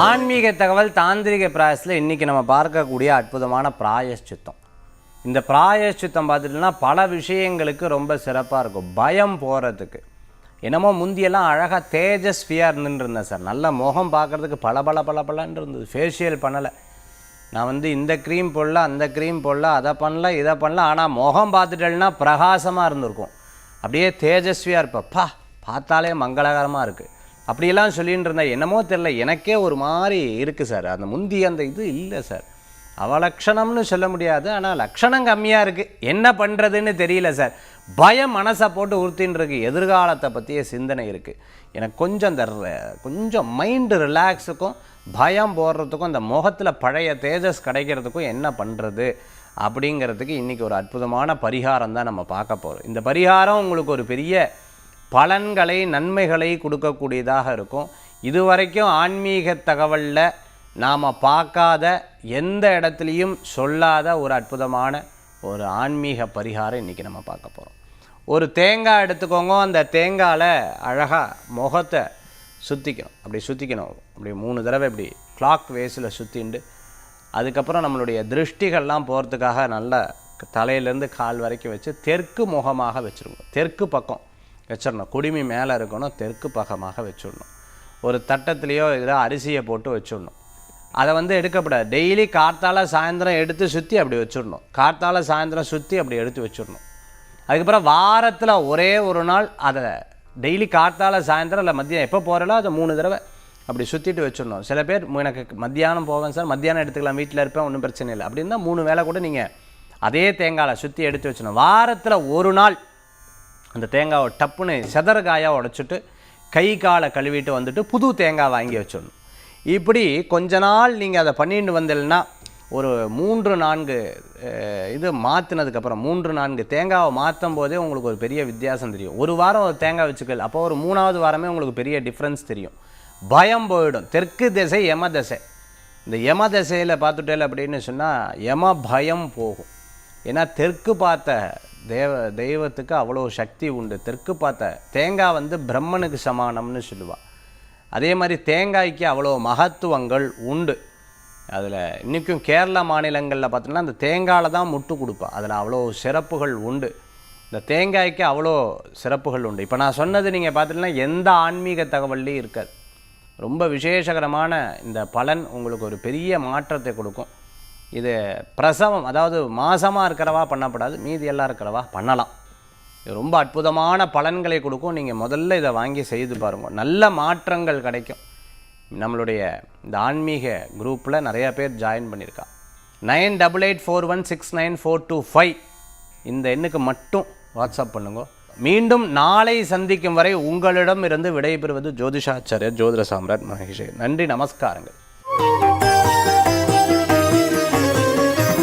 ஆன்மீக தகவல் தாந்திரிக பிராயசத்தில் இன்றைக்கி நம்ம பார்க்கக்கூடிய அற்புதமான பிராயஷ்சித்தம். இந்த பிராயஷ்சித்தம் பார்த்துட்டோம்னா பல விஷயங்களுக்கு ரொம்ப சிறப்பாக இருக்கும். பயம் போகிறதுக்கு என்னமோ முந்தியெல்லாம் அழகாக தேஜஸ்வியாக இருந்துருந்தேன் சார். நல்ல முகம் பார்க்குறதுக்கு பல பல பல பலன்னு இருந்தது. ஃபேஷியல் பண்ணலை. நான் வந்து இந்த க்ரீம் போடல அந்த க்ரீம் போடல அதை பண்ணல இதை பண்ணல. ஆனால் முகம் பார்த்துட்டேன்னா பிரகாசமாக இருந்திருக்கும். அப்படியே தேஜஸ்வியாக இருப்பப்பா பார்த்தாலே மங்களகரமாக இருக்குது அப்படியெல்லாம் சொல்லிட்டு இருந்தார் என்னமோ தெரில எனக்கே ஒரு மாதிரி இருக்குது சார். அந்த முந்தி அந்த இது இல்லை சார். அவலக்ஷணம்னு சொல்ல முடியாது ஆனால் லக்ஷணம் கம்மியாக இருக்குது என்ன பண்ணுறதுன்னு தெரியல சார். பயம் மனசை போட்டு உறுத்தின்னு இருக்கு எதிர்காலத்தை பற்றிய சிந்தனை இருக்குது எனக்கு கொஞ்சம் அந்த கொஞ்சம் மைண்டு ரிலாக்ஸுக்கும் பயம் போடுறதுக்கும் அந்த முகத்தில் பழைய தேஜஸ் கிடைக்கிறதுக்கும் என்ன பண்ணுறது அப்படிங்கிறதுக்கு இன்றைக்கி ஒரு அற்புதமான பரிகாரம் தான் நம்ம பார்க்க போகிறோம் இந்த பரிகாரம் உங்களுக்கு ஒரு பெரிய பலன்களை நன்மைகளை கொடுக்கக்கூடியதாக இருக்கும். இதுவரைக்கும் ஆன்மீக தகவலில் நாம் பார்க்காத எந்த இடத்துலையும் சொல்லாத ஒரு அற்புதமான ஒரு ஆன்மீக பரிகாரம் இன்றைக்கி நம்ம பார்க்க போகிறோம் ஒரு தேங்காய் எடுத்துக்கோங்க அந்த தேங்காயில் அழகாக முகத்தை சுற்றிக்கணும் அப்படி சுற்றிக்கணும் அப்படி மூணு தடவை இப்படி கிளாக் வேஸில் சுற்றிண்டு அதுக்கப்புறம் நம்மளுடைய திருஷ்டிகள்லாம் போகிறதுக்காக நல்ல தலையிலேருந்து கால் வரைக்கும் வச்சு தெற்கு முகமாக வச்சுருக்கோம் தெற்கு பக்கம். வச்சிடணும். குடுமி மேலே இருக்கணும் தெற்கு பக்கமாக வச்சுடணும். ஒரு தட்டத்துலேயோ இதில் அரிசியை போட்டு வச்சிடணும். அதை வந்து எடுக்கப்படாது. டெய்லி கார்த்தால சாயந்தரம் எடுத்து சுற்றி அப்படி வச்சிடணும். கார்த்தால சாயந்தரம் சுற்றி அப்படி எடுத்து வச்சிடணும். அதுக்கப்புறம் வாரத்தில் ஒரே ஒரு நாள் அதை டெய்லி கார்த்தால சாயந்தரம் இல்லை மதியம் எப்போ போகிறலோ அதை மூணு தடவை அப்படி சுற்றிட்டு வச்சிடணும். சில பேர் எனக்கு மத்தியானம் போவேன் சார் மத்தியானம் எடுத்துக்கலாம் வீட்டில் இருப்பேன் ஒன்றும் பிரச்சனை இல்லை. அப்படின்னா மூணு வேளை கூட நீங்கள் அதே தேங்காயில் சுற்றி எடுத்து வச்சிடணும். வாரத்தில் ஒரு நாள் அந்த தேங்காவை டப்புன்னு செதறகாயாக உடச்சிட்டு கை காலை கழுவிட்டு வந்துட்டு புது தேங்காய் வாங்கி வச்சிடணும். இப்படி கொஞ்ச நாள் நீங்கள் அதை பண்ணிட்டு வந்தீங்கன்னா ஒரு மூன்று நான்கு இது மாற்றினதுக்கப்புறம் மூன்று நான்கு தேங்காவை மாற்றும் போதே உங்களுக்கு ஒரு பெரிய வித்தியாசம் தெரியும். ஒரு வாரம் ஒரு தேங்காய் வச்சுக்கல் அப்போ ஒரு மூணாவது வாரமே உங்களுக்கு பெரிய டிஃப்ரென்ஸ் தெரியும். பயம் போயிடும். தெற்கு திசை யம திசை. இந்த யம திசையில் பார்த்துட்டேல் அப்படின்னு சொன்னால் யம பயம் போகும். ஏன்னா தெற்கு பார்த்த தேவ தெய்வத்துக்கு அவ்வளோ சக்தி உண்டு. தெற்கு பார்த்த தேங்காய் வந்து பிரம்மனுக்கு சமானம்னு சொல்லுவாள் அதே மாதிரி தேங்காய்க்கு அவ்வளோ மகத்துவங்கள் உண்டு. அதில் இன்றைக்கும் கேரள மாநிலங்களில் பார்த்தோம்னா அந்த தேங்காயில் தான் முட்டு கொடுப்பா. அதில் அவ்வளோ சிறப்புகள் உண்டு. இந்த தேங்காய்க்கு அவ்வளோ சிறப்புகள் உண்டு. இப்போ நான் சொன்னது நீங்கள் பார்த்துட்டீங்கன்னா எந்த ஆன்மீக தகவல்லையும் இருக்காது. ரொம்ப விசேஷகரமான இந்த பலன் உங்களுக்கு ஒரு பெரிய மாற்றத்தை கொடுக்கும். இது பிரசவம் அதாவது மாசமாக இருக்கிறவா பண்ணப்படாது மீதி எல்லாம் இருக்கிறவா பண்ணலாம். இது ரொம்ப அற்புதமான பலன்களை கொடுக்கும். நீங்கள் முதல்ல இதை வாங்கி செய்து பாருங்கள் நல்ல மாற்றங்கள் கிடைக்கும். நம்மளுடைய இந்த ஆன்மீக குரூப்பில் நிறையா பேர் ஜாயின் பண்ணியிருக்கா. Nine double eight four one six nine four two five. இந்த எண்ணுக்கு மட்டும் வாட்ஸ்அப் பண்ணுங்க. மீண்டும் நாளை சந்திக்கும் வரை உங்களிடம் இருந்து விடைபெறுவது ஜோதிஷாச்சாரியர் ஜோதிட சாம்ராட் மகேஷ். நன்றி நமஸ்காரங்கள்.